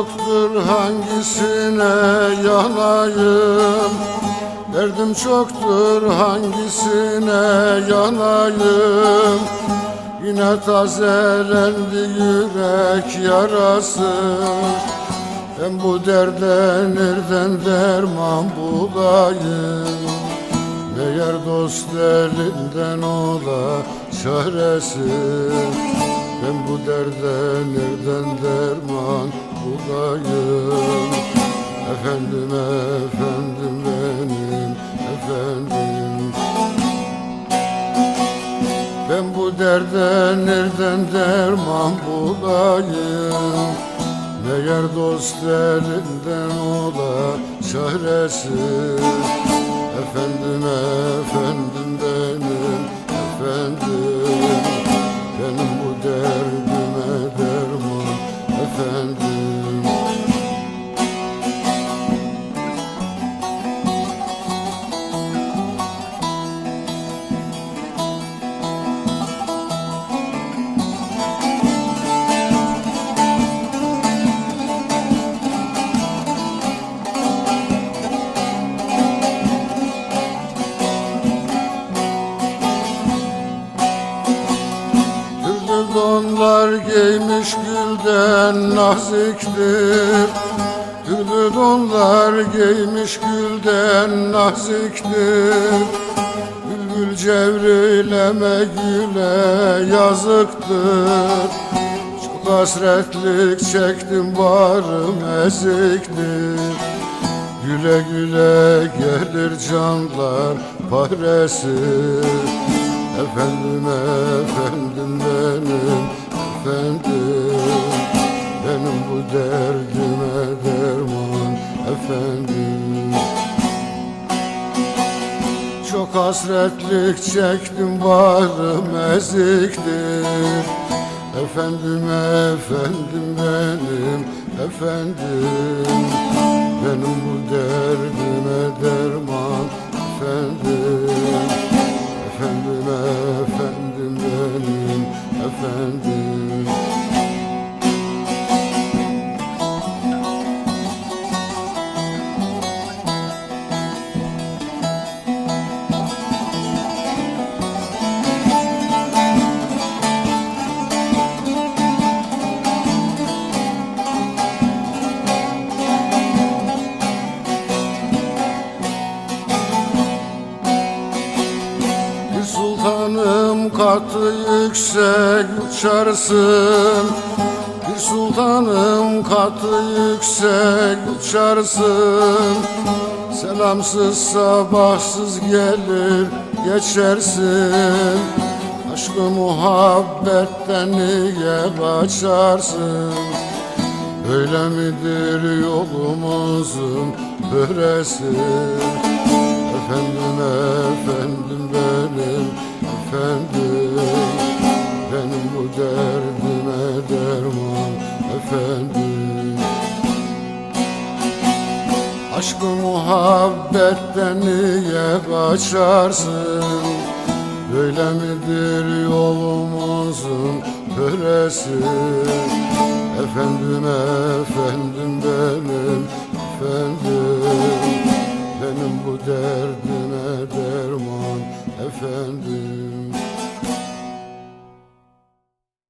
çoktur hangisine yanayım? Derdim çoktur hangisine yanayım? Yine tazelendi yürek yarası Ben bu derde nereden derman bulayım? Meğer dost elinden ola çaresi. Ben bu derde nereden derman bulayım Efendim efendim benim efendim. Ben bu derde nereden derman bulayım? Meğer dost elinden ola çaresi Efendim efendim benim Donlar giymiş gülden naziktir. Türlü donlar giymiş gülden naziktir. Bülbül cevrileme güle yazıktır. Çok hasretlik çektim barım eziktir. Güle güle gelir canlar paresi efendim. Çok hasretlik çektim varım eziktir. Efendim efendim benim efendim. Benim bu derdime derman efendim katı yüksek uçarsın. Bir sultanım katı yüksek uçarsın. Selamsız sabahsız gelir geçersin. Aşkı muhabbetten niye kaçarsın Öyle midir yolumuzun böresi? Efendim efendim Aşkı muhabbetten niye kaçarsın? Böyle midir yolumuzun töresi Efendim efendim benim efendim. Benim bu derdime derman efendim